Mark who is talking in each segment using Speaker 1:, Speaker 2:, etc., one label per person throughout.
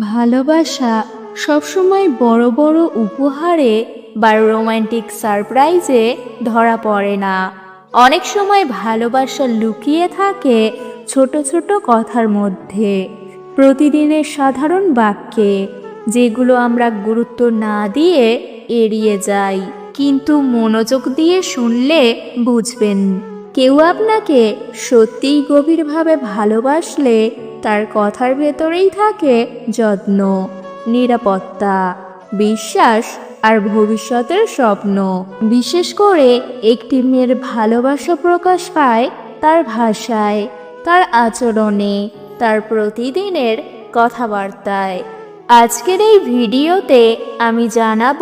Speaker 1: ভালোবাসা সবসময় বড় বড় উপহারে বা রোমান্টিক সারপ্রাইজে ধরা পড়ে না। অনেক সময় ভালোবাসা লুকিয়ে থাকে ছোট ছোট কথার মধ্যে। প্রতিদিনের সাধারণ বাক্যে, যেগুলো আমরা গুরুত্ব না দিয়ে এড়িয়ে যাই, কিন্তু মনোযোগ দিয়ে শুনলে বুঝবেন। কেউ আপনাকে সত্যিই গভীরভাবে ভালোবাসলে তার কথার ভেতরেই থাকে যত্ন, নিরাপত্তা, বিশ্বাস আর ভবিষ্যতের স্বপ্ন। বিশেষ করে একটি মেয়ের ভালোবাসা প্রকাশ পায় তার ভাষায়, তার আচরণে, তার প্রতিদিনের কথাবার্তায়। আজকের এই ভিডিওতে আমি জানাব,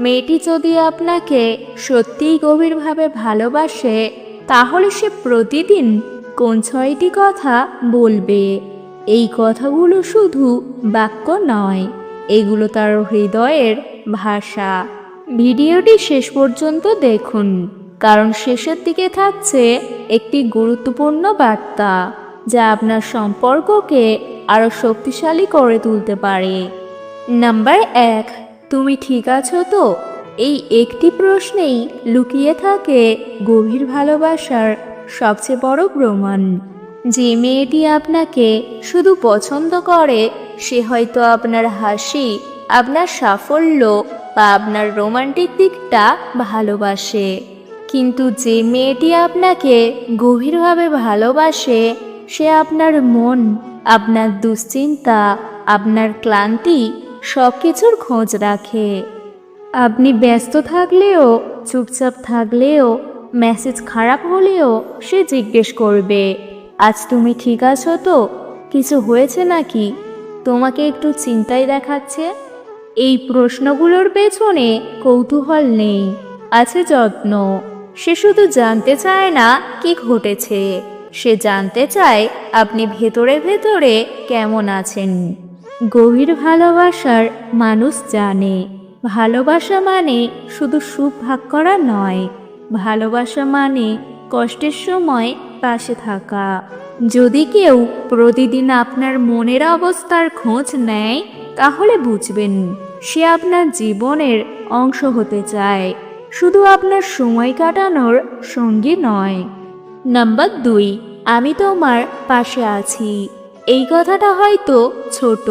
Speaker 1: মেয়েটি যদি আপনাকে সত্যিই গভীরভাবে ভালোবাসে, তাহলে সে প্রতিদিন কোন ছয়টি কথা বলবে? এই কথাগুলো শুধু বাক্য নয়, এগুলো তার হৃদয়ের ভাষা। ভিডিওটি শেষ পর্যন্ত দেখুন, কারণ শেষের দিকে থাকছে একটি গুরুত্বপূর্ণ বার্তা, যা আপনার সম্পর্ককে আরও শক্তিশালী করে তুলতে পারে। নাম্বার এক, তুমি ঠিক আছো তো? এই একটি প্রশ্নেই লুকিয়ে থাকে গভীর ভালোবাসার সবচেয়ে বড় প্রমাণ। যে মেয়েটি আপনাকে শুধু পছন্দ করে, সে হয়তো আপনার হাসি, আপনার সাফল্য বা আপনার রোমান্টিক দিকটা ভালোবাসে। কিন্তু যে মেয়েটি আপনাকে গভীরভাবে ভালোবাসে, সে আপনার মন, আপনার দুশ্চিন্তা, আপনার ক্লান্তি সব কিছুর খোঁজ রাখে। আপনি ব্যস্ত থাকলেও, চুপচাপ থাকলেও মেসেজ খারাপ হলেও সে জিজ্ঞেস করবে, আজ তুমি ঠিক আছো তো? কিছু হয়েছে নাকি? তোমাকে একটু চিন্তায় দেখাচ্ছে? এই প্রশ্নগুলোর পেছনে কৌতূহল নেই, আছে যত্ন। সে শুধু জানতে চায় না কি ঘটেছে। সে জানতে চায় আপনি ভেতরে ভেতরে কেমন আছেন। গভীর ভালোবাসার মানুষ জানে, ভালোবাসা মানে শুধু সুখ ভাগ করা নয় ভালোবাসা মানে কষ্টের সময় পাশে থাকা। যদি কেউ প্রতিদিন আপনার মনের অবস্থার খোঁজ নেয়, তাহলে বুঝবেন সে আপনার জীবনের অংশ হতে চায়। শুধু আপনার সময় কাটানোর সঙ্গী নয়। নাম্বার দুই, আমি তোমার পাশে আছি। এই কথাটা হয়তো ছোট,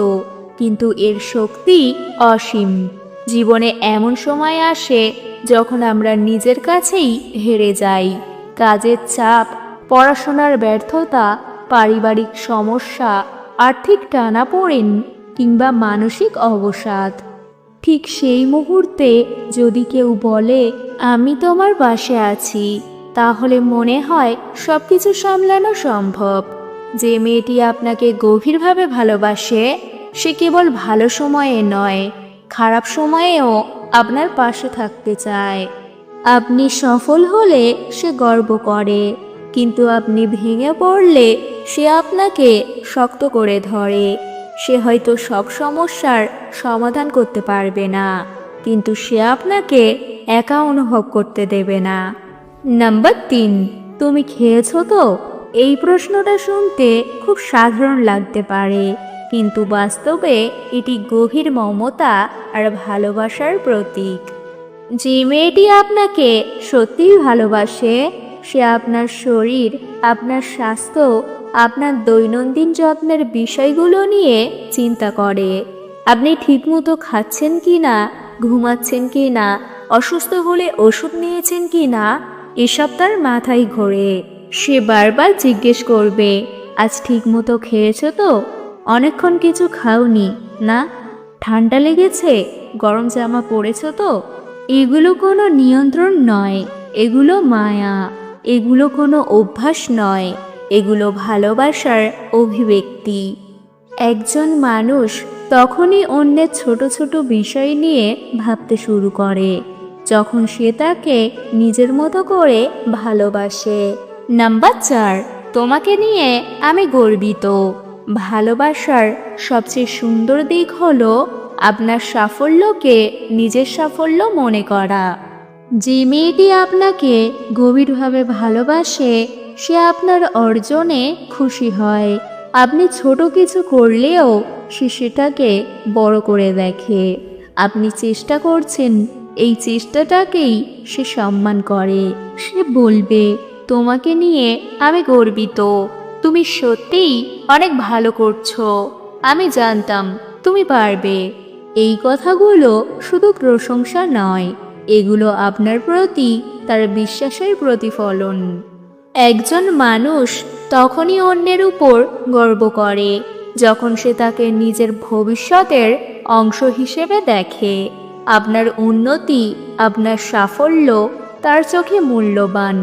Speaker 1: কিন্তু এর শক্তি অসীম। জীবনে এমন সময় আসে যখন আমরা নিজের কাছেই হেরে যাই। কাজের চাপ, পড়াশোনার ব্যর্থতা, পারিবারিক সমস্যা, আর্থিক টানাপোড়েন কিংবা মানসিক অবসাদ। ঠিক সেই মুহূর্তে যদি কেউ বলে, আমি তোমার পাশে আছি তাহলে মনে হয় সব কিছু সামলানো সম্ভব। যে মেয়েটি আপনাকে গভীরভাবে ভালোবাসে, সে কেবল ভালো সময়ে নয় খারাপ সময়েও আপনার পাশে থাকতে চায়। আপনি সফল হলে সে গর্ব করে, কিন্তু আপনি ভেঙে পড়লে সে আপনাকে শক্ত করে ধরে। সে হয়তো সব সমস্যার সমাধান করতে পারবে না, কিন্তু সে আপনাকে একা অনুভব করতে দেবে না। নাম্বার তিন, তুমি খেয়েছো তো? এই প্রশ্নটা শুনতে খুব সাধারণ লাগতে পারে। কিন্তু বাস্তবে এটি গভীর মমতা আর ভালোবাসার প্রতীক। যে মেয়েটি আপনাকে সত্যিই ভালোবাসে, সে আপনার শরীর, আপনার স্বাস্থ্য, আপনার দৈনন্দিন যত্নের বিষয়গুলো নিয়ে চিন্তা করে। আপনি ঠিকমতো খাচ্ছেন কি না ঘুমাচ্ছেন কি না অসুস্থ হলে ওষুধ নিয়েছেন কি না এসব তার মাথায় ঘোরে। সে বারবার জিজ্ঞেস করবে, আজ ঠিকমতো খেয়েছো তো? অনেকক্ষণ কিছু খাওনি, না? ঠান্ডা লেগেছে? গরম জামা পরেছো তো? এগুলো কোনো নিয়ন্ত্রণ নয়, এগুলো মায়া। এগুলো কোনো অভ্যাস নয়, এগুলো ভালোবাসার অভিব্যক্তি। একজন মানুষ তখনই অন্যের ছোট ছোট বিষয় নিয়ে ভাবতে শুরু করে, যখন সে তাকে নিজের মতো করে ভালোবাসে। নাম্বার চার, তোমাকে নিয়ে আমি গর্বিত। ভালোবাসার সবচেয়ে সুন্দর দিক হলো আপনার সাফল্যকে নিজের সাফল্য মনে করা। যে মেয়েটি আপনাকে গভীরভাবে ভালোবাসে, সে আপনার অর্জনে খুশি হয়। আপনি ছোট কিছু করলেও সে সেটাকে বড় করে দেখে। আপনি চেষ্টা করছেন, এই চেষ্টাটাকেই সে সম্মান করে। সে বলবে, তোমাকে নিয়ে আমি গর্বিত। তুমি সত্যিই অনেক ভালো করছ। আমি জানতাম তুমি পারবে। এই কথাগুলো শুধু প্রশংসা নয়, এগুলো আপনার প্রতি তার বিশ্বাসের প্রতিফলন। একজন মানুষ তখনই অন্যের উপর গর্ব করে, যখন সে তাকে নিজের ভবিষ্যতের অংশ হিসেবে দেখে। আপনার উন্নতি, আপনার সাফল্য তার চোখে মূল্যবান,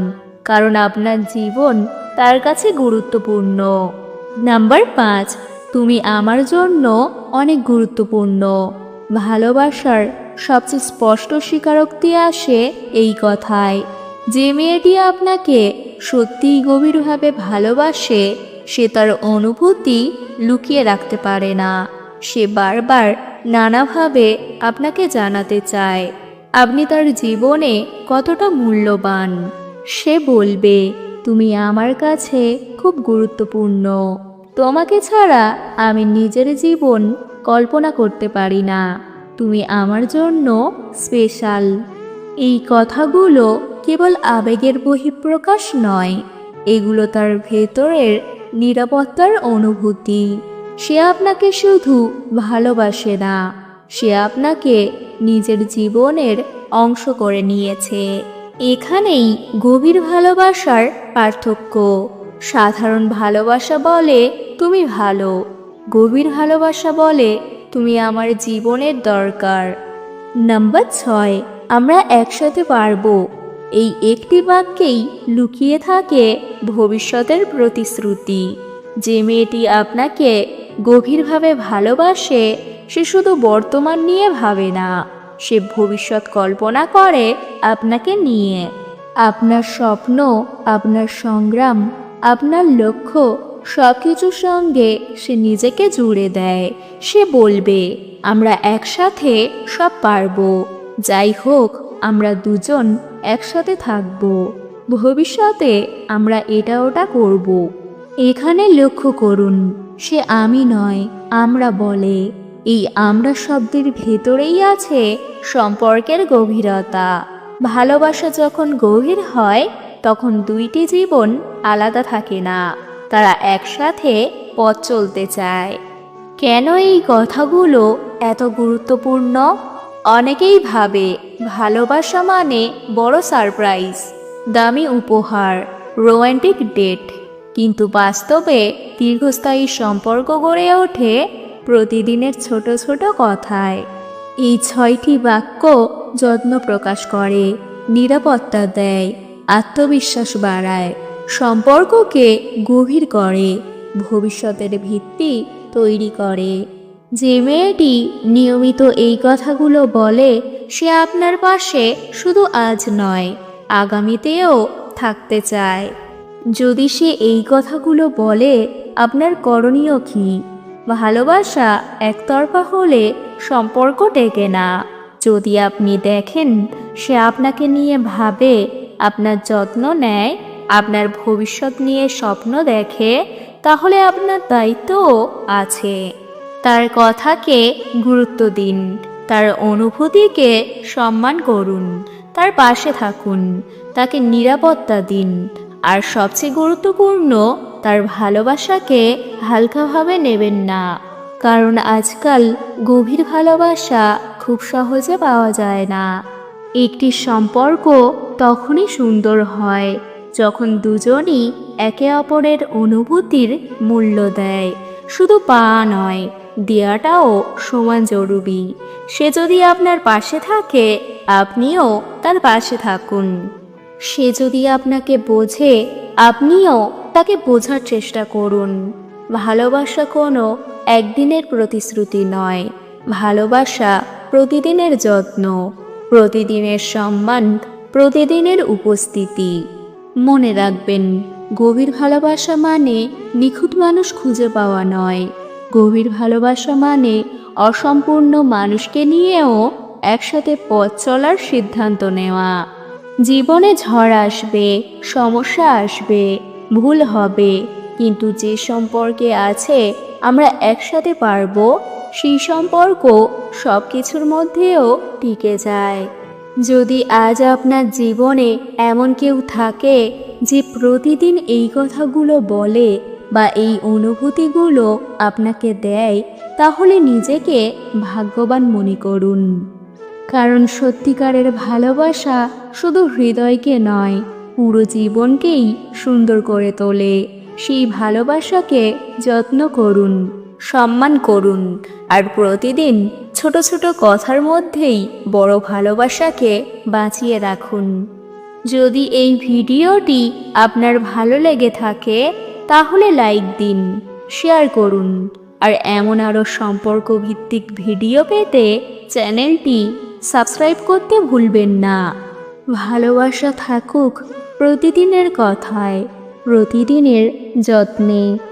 Speaker 1: কারণ আপনার জীবন তার কাছে গুরুত্বপূর্ণ। নাম্বার পাঁচ, তুমি আমার জন্য অনেক গুরুত্বপূর্ণ। ভালোবাসার সবচেয়ে স্পষ্ট স্বীকারোক্তি আসে এই কথায়। যে মেয়েটি আপনাকে সত্যিই গভীরভাবে ভালোবাসে, সে তার অনুভূতি লুকিয়ে রাখতে পারে না। সে বারবার নানাভাবে আপনাকে জানাতে চায়। আপনি তার জীবনে কতটা মূল্যবান, সে বলবে তুমি আমার কাছে খুব গুরুত্বপূর্ণ। তোমাকে ছাড়া আমি নিজের জীবন কল্পনা করতে পারি না। তুমি আমার জন্য স্পেশাল। এই কথাগুলো কেবল আবেগের বহিঃপ্রকাশ নয়, এগুলো তার ভেতরের নিরাপত্তার অনুভূতি। সে আপনাকে শুধু ভালোবাসে না, সে আপনাকে নিজের জীবনের অংশ করে নিয়েছে। এখানেই গভীর ভালোবাসার পার্থক্য। সাধারণ ভালোবাসা বলে তুমি ভালো, গভীর ভালোবাসা বলে তুমি আমার জীবনের দরকার। নাম্বার ছয়, আমরা একসাথে পারব। এই একটি বাক্যেই লুকিয়ে থাকে ভবিষ্যতের প্রতিশ্রুতি। যে মেয়েটি আপনাকে গভীরভাবে ভালোবাসে, সে শুধু বর্তমান নিয়ে ভাবে না। সে ভবিষ্যৎ কল্পনা করে আপনাকে নিয়ে। আপনার স্বপ্ন, আপনার সংগ্রাম, আপনার লক্ষ্য সব কিছুর সঙ্গে সে নিজেকে জুড়ে দেয়। সে বলবে, আমরা একসাথে সব পারব। যাই হোক, আমরা দুজন একসাথে থাকব। ভবিষ্যতে আমরা এটা ওটা করব। এখানে লক্ষ্য করুন, সে আমি নয়, আমরা বলে। এই আমরা শব্দের ভেতরেই আছে সম্পর্কের গভীরতা। ভালোবাসা যখন গভীর হয়, তখন দুইটি জীবন আলাদা থাকে না। তারা একসাথে পথ চলতে চায়। কেন এই কথাগুলো এত গুরুত্বপূর্ণ? অনেকেই ভাবে ভালোবাসা মানে বড় সারপ্রাইজ, দামি উপহার, রোমান্টিক ডেট। কিন্তু বাস্তবে দীর্ঘস্থায়ী সম্পর্ক গড়ে ওঠে প্রতিদিনের ছোট ছোট কথায়। এই ছয়টি বাক্য যত্ন প্রকাশ করে, নিরাপত্তা দেয়, আত্মবিশ্বাস বাড়ায়, সম্পর্ককে গভীর করে, ভবিষ্যতের ভিত্তি তৈরি করে। যে মেয়েটি নিয়মিত এই কথাগুলো বলে, সে আপনার পাশে শুধু আজ নয়, আগামীতেও থাকতে চায়। যদি সে এই কথাগুলো বলে, আপনার করণীয় কী? ভালোবাসা একতরফা হলে সম্পর্ক টেকে না। যদি আপনি দেখেন সে আপনাকে নিয়ে ভাবে, আপনার যত্ন নেয়, আপনার ভবিষ্যৎ নিয়ে স্বপ্ন দেখে, তাহলে আপনার দায়িত্বও আছে। তার কথাকে গুরুত্ব দিন, তার অনুভূতিকে সম্মান করুন, তার পাশে থাকুন, তাকে নিরাপত্তা দিন আর সবচেয়ে গুরুত্বপূর্ণ, তার ভালোবাসাকে হালকাভাবে নেবেন না। কারণ আজকাল গভীর ভালোবাসা খুব সহজে পাওয়া যায় না। একটি সম্পর্ক তখনই সুন্দর হয় যখন দুজনই একে অপরের অনুভূতির মূল্য দেয়। শুধু পা নয়, দেয়াটাও সমান জরুরি। সে যদি আপনার পাশে থাকে, আপনিও তার পাশে থাকুন। সে যদি আপনাকে বোঝে, আপনিও তাকে বোঝার চেষ্টা করুন। ভালোবাসা কোনো একদিনের প্রতিশ্রুতি নয়। ভালোবাসা প্রতিদিনের যত্ন, প্রতিদিনের সম্মান, প্রতিদিনের উপস্থিতি। মনে রাখবেন, গভীর ভালোবাসা মানে নিখুঁত মানুষ খুঁজে পাওয়া নয়। গভীর ভালোবাসা মানে অসম্পূর্ণ মানুষকে নিয়েও একসাথে পথ চলার সিদ্ধান্ত নেওয়া। জীবনে ঝড় আসবে, সমস্যা আসবে, ভুল হবে। কিন্তু যে সম্পর্কে আছে, আমরা একসাথে পারব, সেই সম্পর্ক সব কিছুর মধ্যেও টিকে যায়। যদি আজ আপনার জীবনে এমন কেউ থাকে, যে প্রতিদিন এই কথাগুলো বলে বা এই অনুভূতিগুলো আপনাকে দেয়, তাহলে নিজেকে ভাগ্যবান মনে করুন। কারণ সত্যিকারের ভালোবাসা শুধু হৃদয়কে নয়, পুরো জীবনকেই সুন্দর করে তোলে। সেই ভালোবাসাকে যত্ন করুন, সম্মান করুন আর প্রতিদিন ছোট ছোট কথার মধ্যেই বড় ভালোবাসাকে বাঁচিয়ে রাখুন। যদি এই ভিডিওটি আপনার ভালো লেগে থাকে, তাহলে লাইক দিন, শেয়ার করুন আর এমন আরও সম্পর্ক ভিত্তিক ভিডিও পেতে চ্যানেলটি সাবস্ক্রাইব করতে ভুলবেন না। ভালোবাসা থাকুক প্রতিদিনের কথায় প্রতিদিনের যত্নে।